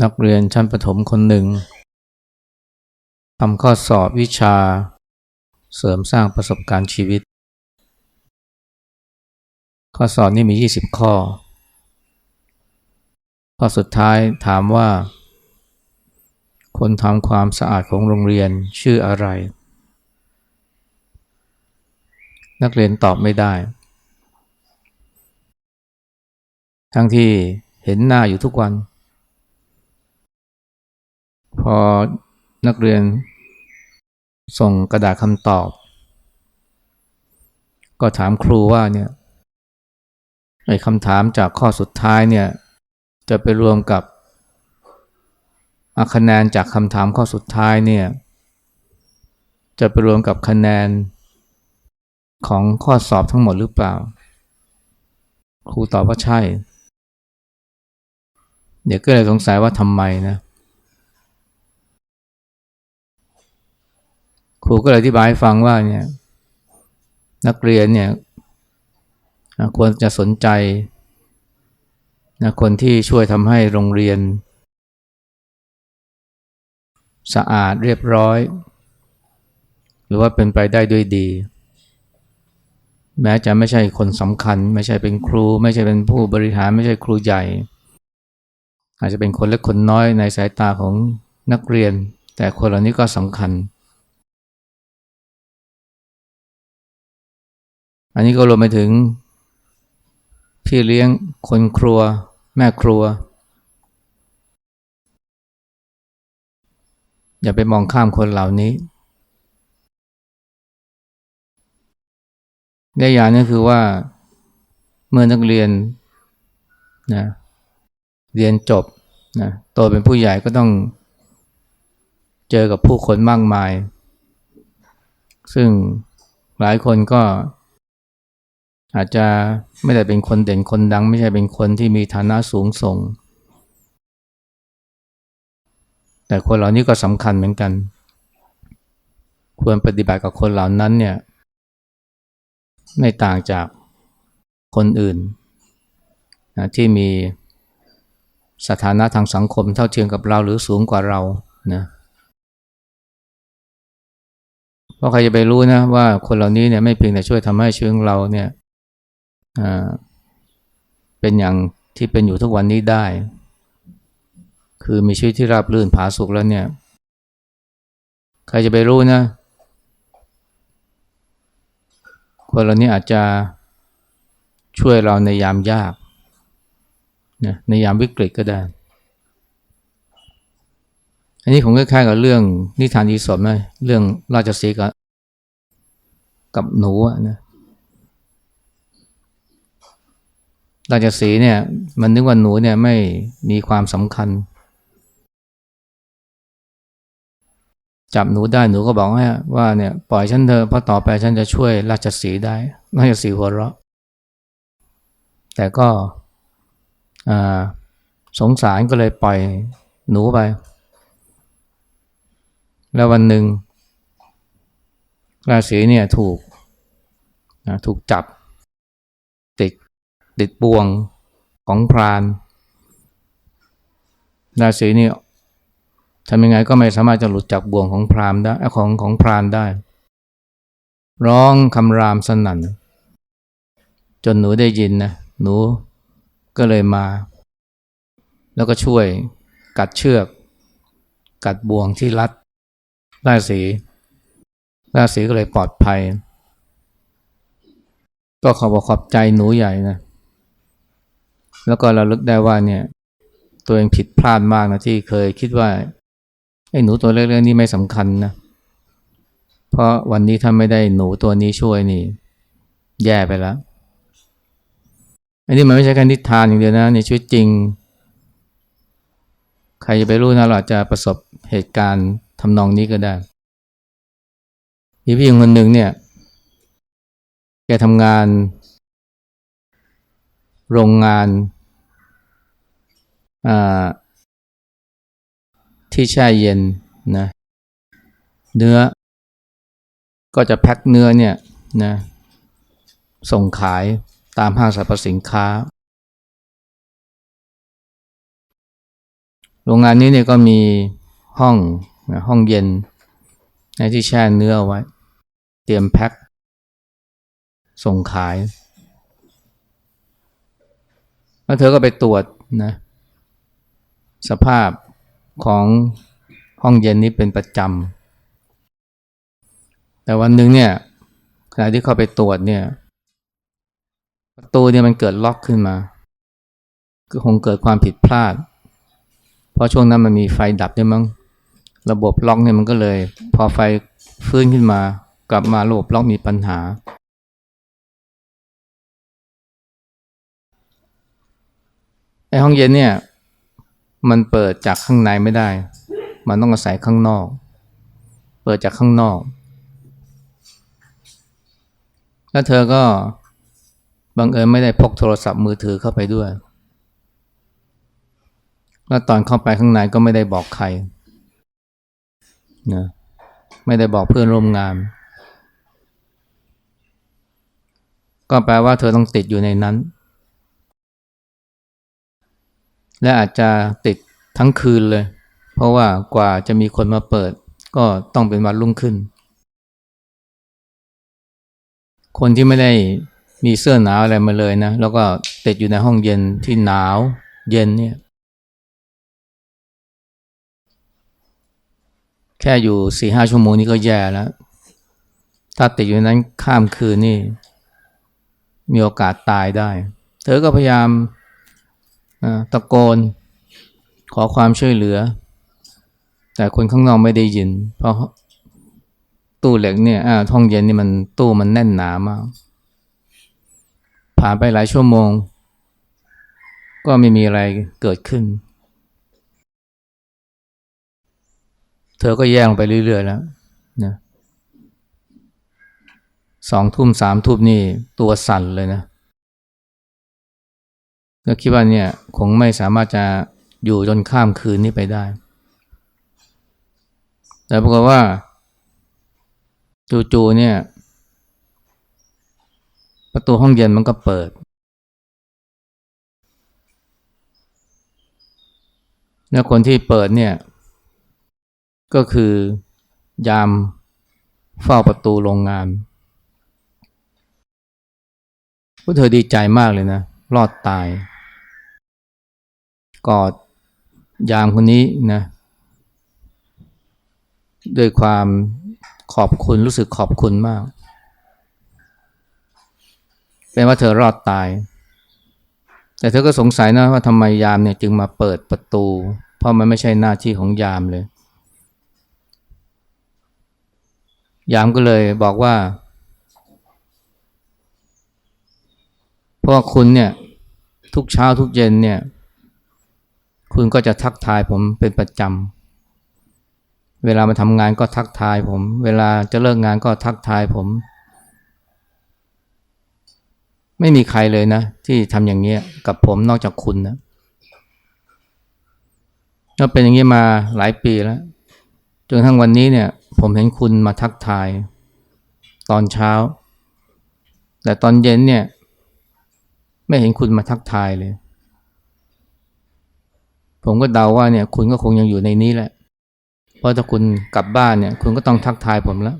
นักเรียนชั้นประถมคนหนึ่งทำข้อสอบวิชาเสริมสร้างประสบการณ์ชีวิต ข้อสอบนี่มี 20 ข้อ ข้อสุดท้ายถามว่า คนทำความสะอาดของโรงเรียนชื่ออะไร นักเรียนตอบไม่ได้ ทั้งที่เห็นหน้าอยู่ทุกวัน พอนักเรียนส่งกระดาษคำตอบ ก็ถามครูว่าเนี่ยไอ้คำถามจากข้อสุดท้ายเนี่ยจะไปรวมกับคะแนนจากคำถามข้อสุดท้ายเนี่ยจะไปรวมกับคะแนนของข้อสอบทั้งหมดหรือเปล่า ครูตอบว่าใช่ เดี๋ยวก็เลยสงสัยว่าทำไมนะ ครูก็เลยอธิบายให้ฟังว่าเนี่ยนักเรียนเนี่ยควรจะสนใจนะคนที่ช่วยทำให้โรงเรียน สะอาดเรียบร้อย หรือว่าเป็นไปได้ด้วยดี แม้จะไม่ใช่คนสำคัญ ไม่ใช่เป็นครู ไม่ใช่เป็นผู้บริหารไม่ใช่ครูใหญ่ อาจจะเป็นคนเล็กคนน้อยในสายตาของนักเรียน แต่คนเหล่านี้ก็สำคัญ อันนี้ก็รวมไปถึง พี่เลี้ยงคนครัว แม่ครัว อย่าไปมองข้ามคนเหล่านี้ได้อย่างนึงคือว่าเมื่อนักเรียนนะเรียนจบนะโตเป็นผู้ใหญ่ก็ต้องเจอกับผู้คนมากมาย ซึ่งหลายคนก็ อาจจะไม่ได้เป็นคนเด่นคนดัง ไม่ใช่เป็นคนที่มีฐานะสูงส่ง แต่คนเหล่านี้ก็สำคัญเหมือนกัน ควรปฏิบัติกับคนเหล่านั้นเนี่ยไม่ต่างจากคนอื่นนะที่มีสถานะทางสังคมเท่าเทียมกับเราหรือสูงกว่าเรานะเพราะใครจะไปรู้นะว่าคนเหล่านี้เนี่ยไม่เพียงแต่ช่วยทำให้ชีวิตเราเนี่ย เป็นอย่างที่เป็นอยู่ทุกวันนี้ได้ คือมีชีวิตที่ราบรื่นผาสุกแล้วเนี่ย ใครจะไปรู้นะ คนเหล่านี้อาจจะช่วยเราในยามยากนะในยามวิกฤตก็ได้ อันนี้ผมคล้ายๆกับเรื่องนิทานอีสปนะเรื่องราชสีกับกับหนูนะ ราชสีเนี่ย มันนึกว่าหนูเนี่ยไม่มีความสำคัญ จับหนูได้หนูก็บอกว่าว่าเนี่ยปล่อยฉันเถอะเพราะต่อไปฉันจะช่วยราชสีได้ ราชสีหัวเราะ แต่ก็สงสารก็เลยปล่อยหนูไป แล้ววันหนึ่งราศีเนี่ยถูกถูกจับ ติดบ่วงของพรานราศีนี่ทำยังไงก็ไม่สามารถจะหลุดจากบ่วงของพรามได้ของของพรานได้ ร้องคำรามสนั่น จนหนูได้ยินนะหนูก็เลยมา แล้วก็ช่วยกัดเชือก กัดบ่วงที่รัดราศีราศีก็เลยปลอดภัย ก็ขอบอกขอบใจหนูใหญ่นะ แล้วก็เราลึกได้ว่าเนี่ยตัวเองผิดพลาดมากนะที่เคยคิดว่าไอ้หนูตัวเล็กๆนี่ไม่สำคัญนะ เพราะวันนี้ถ้าไม่ได้หนูตัวนี้ช่วยนี่ แย่ไปแล้ว อันนี้มันไม่ใช่แค่นิทานอย่างเดียวนะในชีวิตจริง ใครจะไปรู้นะเราจะประสบเหตุการณ์ทำนองนี้ก็ได้มีพี่คนหนึ่งเนี่ย แกทำงาน โรงงานที่แช่เย็นนะเนื้อ ก็จะแพ็คเนื้อเนี่ยนะส่งขายตามห้างสรรพสินค้า โรงงานนี้เนี่ยก็มีห้องนะห้องเย็นในที่แช่เนื้อไว้ เตรียมแพ็คส่งขาย แล้วเธอก็ไปตรวจนะสภาพของห้องเย็นนี้เป็นประจำ แต่วันหนึ่งเนี่ยขณะที่เข้าไปตรวจเนี่ยประตูเนี่ยมันเกิดล็อกขึ้นมา ก็คงเกิดความผิดพลาด เพราะช่วงนั้นมันมีไฟดับด้วยมั้ง ระบบล็อกเนี่ยมันก็เลย พอไฟฟื้นขึ้นมากลับมาระบบล็อกมีปัญหา ไอห้องเย็นเนี่ย มันเปิดจากข้างในไม่ได้ มันต้องอาศัยข้างนอก เปิดจากข้างนอก แล้วเธอก็บังเอิญไม่ได้พกโทรศัพท์มือถือเข้าไปด้วย แล้วตอนเข้าไปข้างในก็ไม่ได้บอกใครนะไม่ได้บอกเพื่อนร่วมงาน ก็แปลว่าเธอต้องติดอยู่ในนั้น และอาจจะติดทั้งคืนเลย เพราะว่ากว่าจะมีคนมาเปิด ก็ต้องเป็นวันรุ่งขึ้น คนที่ไม่ได้มีเสื้อหนาวอะไรมาเลยนะ แล้วก็ติดอยู่ในห้องเย็นที่หนาวเย็นเนี่ย แค่อยู่สี่ห้าชั่วโมงนี้ก็แย่แล้ว ถ้าติดอยู่นั้นข้ามคืนนี่ มีโอกาสตายได้ เธอก็พยายาม ตะโกน ขอความช่วยเหลือ แต่คนข้างนอกไม่ได้ยิน เพราะตู้เหล็กเนี่ยอ่าห้องเย็นนี่มันตู้มันแน่นหนามาก ผ่านไปหลายชั่วโมง ก็ไม่มีอะไรเกิดขึ้น เธอก็แย่งไปเรื่อย ๆ แล้วนะสองทุ่มสามทุ่มนี่ตัวสั่นเลยนะ ก็คิดว่าเนี่ยคงไม่สามารถจะอยู่จนข้ามคืนนี้ไปได้ แต่ปรากฏว่าจู่ๆเนี่ย ประตูห้องเย็นมันก็เปิด แล้วคนที่เปิดเนี่ย ก็คือยามเฝ้าประตูโรงงานพวกเธอดีใจมากเลยนะ รอดตาย กอดยามคนนี้นะด้วยความขอบคุณรู้สึกขอบคุณมาก เป็นว่าเธอรอดตาย แต่เธอก็สงสัยนะว่าทำไมยามเนี่ยจึงมาเปิดประตู เพราะมันไม่ใช่หน้าที่ของยามเลย ยามก็เลยบอกว่า เพราะว่าคุณเนี่ยทุกเช้าทุกเย็นเนี่ย คุณก็จะทักทายผมเป็นประจำ เวลามาทำงานก็ทักทายผม เวลาจะเลิกงานก็ทักทายผม ไม่มีใครเลยนะ ที่ทำอย่างเงี้กับผมนอกจากคุณนะแล้วเป็นอย่างนี้มาหลายปีแล้ว จนทั้งวันนี้เนี่ย ผมเห็นคุณมาทักทาย ตอนเช้า แต่ตอนเย็นเนี่ย ไม่เห็นคุณมาทักทายเลย ผมก็เดาว่าเนี่ยคุณก็คงยังอยู่ในนี้แหละ เพราะถ้าคุณกลับบ้านเนี่ย คุณก็ต้องทักทายผมแล้ว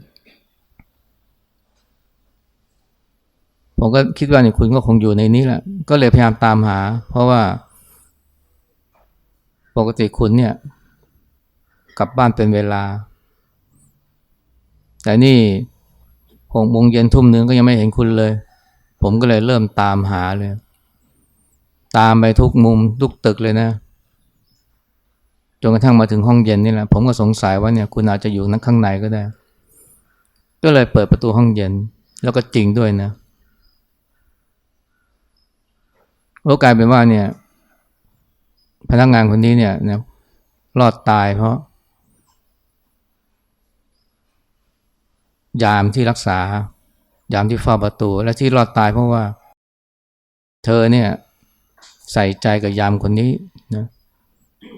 ผมก็คิดว่าเนี่ยคุณก็คงอยู่ในนี้แหละ ก็เลยพยายามตามหา เพราะว่า ปกติคุณเนี่ย กลับบ้านเป็นเวลา แต่นี่หกโมงเย็นทุ่มนึงก็ยังไม่เห็นคุณเลย ผมก็เลยเริ่มตามหาเลย ตามไปทุกมุมทุกตึกเลยนะ จนกระทั่งมาถึงห้องเย็นนี่แหละผมก็สงสัยว่าเนี่ยคุณอาจจะอยู่นักข้างในก็ได้ ก็เลยเปิดประตูห้องเย็นแล้วก็จริงด้วยนะก็กลายเป็นว่าเนี่ย พนักงานคนนี้เนี่ยนะรอดตายเพราะ ยามที่รักษา ยามที่เฝ้าประตู และที่รอดตายเพราะว่า เธอเนี่ย ใส่ใจกับยามคนนี้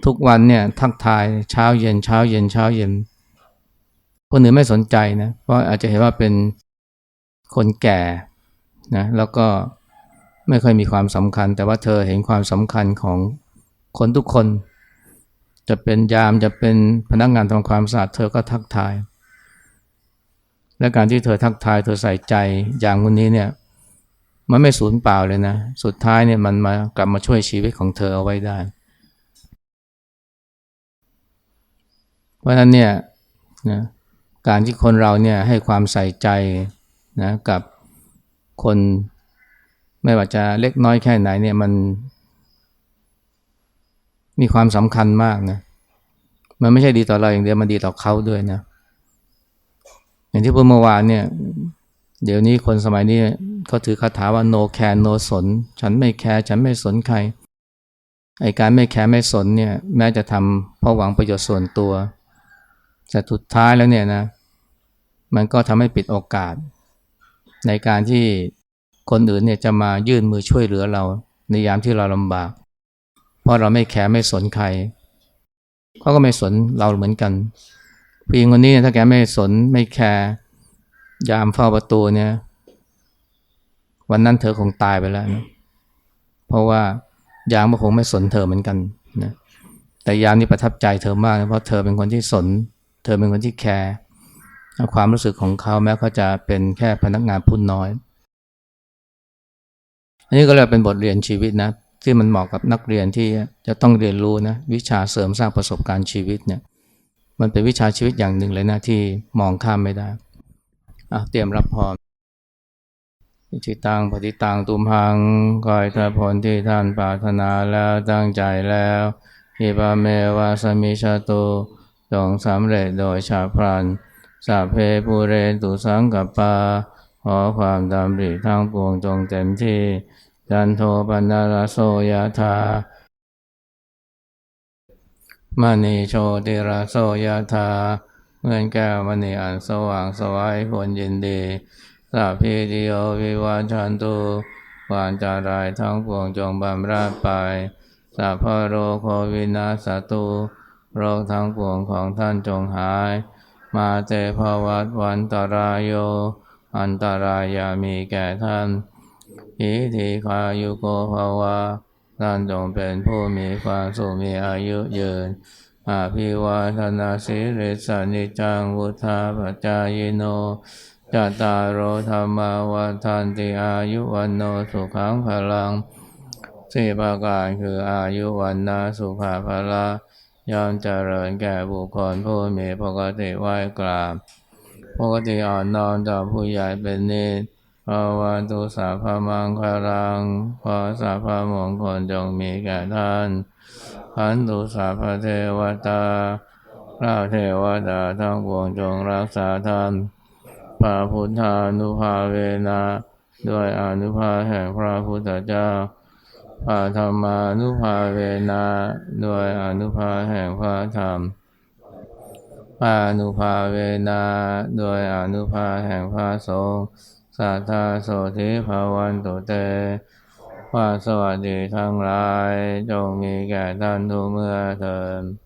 ทุกวันเนี่ยทักทายเช้าเย็นเช้าเย็นเช้าเย็น คนอื่นไม่สนใจนะเพราะอาจจะเห็นว่าเป็นคนแก่นะแล้วก็ไม่ค่อยมีความสำคัญ แต่ว่าเธอเห็นความสำคัญของคนทุกคน จะเป็นยามจะเป็นพนักงานทำความสะอาดเธอก็ทักทาย และการที่เธอทักทายเธอใส่ใจอย่างคนนี้เนี่ยมันไม่สูญเปล่าเลยนะ สุดท้ายเนี่ยมันมากลับมาช่วยชีวิตของเธอเอาไว้ได้ เพราะฉะนั้นเนี่ยนะการที่คนเราเนี่ยให้ความใส่ใจนะกับคนไม่ว่าจะเล็กน้อยแค่ไหนเนี่ยมัน มีความสำคัญมากนะมันไม่ใช่ดีต่อเราอย่างเดียวมันดีต่อเขาด้วยนะอย่างที่พูดเมื่อวานเนี่ยเดี๋ยวนี้คนสมัยนี้เขาถือคาถาว่า no care no สน ฉันไม่แคร์ฉันไม่สนใครไอการไม่แคร์ไม่สนเนี่ยแม้จะทำเพราะหวังประโยชน์ส่วนตัว แต่สุดท้ายแล้วเนี่ยนะ มันก็ทำให้ปิดโอกาส ในการที่คนอื่นเนี่ยจะมายื่นมือช่วยเหลือเรา ในยามที่เราลำบาก เพราะเราไม่แคร์ไม่สนใครเขาก็ไม่สนเราเหมือนกันผู้หญิงคนนี้ถ้าแกไม่สนไม่แคร์ยามเฝ้าประตูเนี่ย วันนั้นเธอคงตายไปแล้วนะเพราะว่ายามก็คงไม่สนเธอเหมือนกันนะแต่ยามนี่ประทับใจเธอมากนะเพราะเธอเป็นคนที่สน เธอเป็นคนที่แคร์ความรู้สึกของเขาแม้เขาจะเป็นแค่พนักงานผู้น้อย อันนี้ก็เลยเป็นบทเรียนชีวิตนะที่มันเหมาะกับนักเรียนที่จะต้องเรียนรู้นะวิชาเสริมสร้างประสบการณ์ชีวิตเนี่ยมันเป็นวิชาชีวิตอย่างหนึ่งเลยนะที่มองข้ามไม่ได้อะเตรียมรับพรอิทิตังปฏิตังตุมหังกอยทผลที่ท่านปรารถนาแล้วตั้งใจแล้วฮิบาเมวาสมิชาตุ จงสำเร็จโดยชาพรันสัพเพปูเรตุสังกปปาขอความดำริทั้งปวงจงเต็มที่จันโทปันนาลโสยธามณีโชติราโสยธาเงินแก้วมณีอันสว่างสวายผลยินดีสัพพิติโยวิวัชันตุวานจารายทั้งปวงจงบำราดไปสัพพโรโควินาสตุ โรคทั้งปวงของท่านจงหาย มาเตภวัตวันตรายโย อันตรายามีแก่ท่านอิทิคายุโกภาวะท่านจงเป็นผู้มีความสุขมีอายุยืนอาภิวาทนาสิริสานิจังวุธาปจายโนจตารโรธรรมาวัฏันติอายุวันโนสุขังพลังสี่ประการคืออายุวันนาสุภาพละ ย่อมเจริญแก่บุคคลผู้มีปกติไหวกราบ ปกติอ่อนน้อมต่อผู้ใหญ่เป็นนิสภาวะตุสาพมังคารังขอสาพมงคลจงมีแก่ท่านขันตุสาพเทวตาพระเทวดาทั้งปวงจงรักษาท่านพระพุทธานุภาเวนะด้วยอนุภาแห่งพระพุทธเจ้า ธรรมานุภาเวนะด้วยอนุภาแห่งพระธรรมพระอนุภาเวนะด้วยอนุภาแห่งพระสงฆ์สัทธาโสธิภาวันตุเตว่าสวัสดีทั้งหลาย จงมีแก่ท่านทุกเมื่อเถิด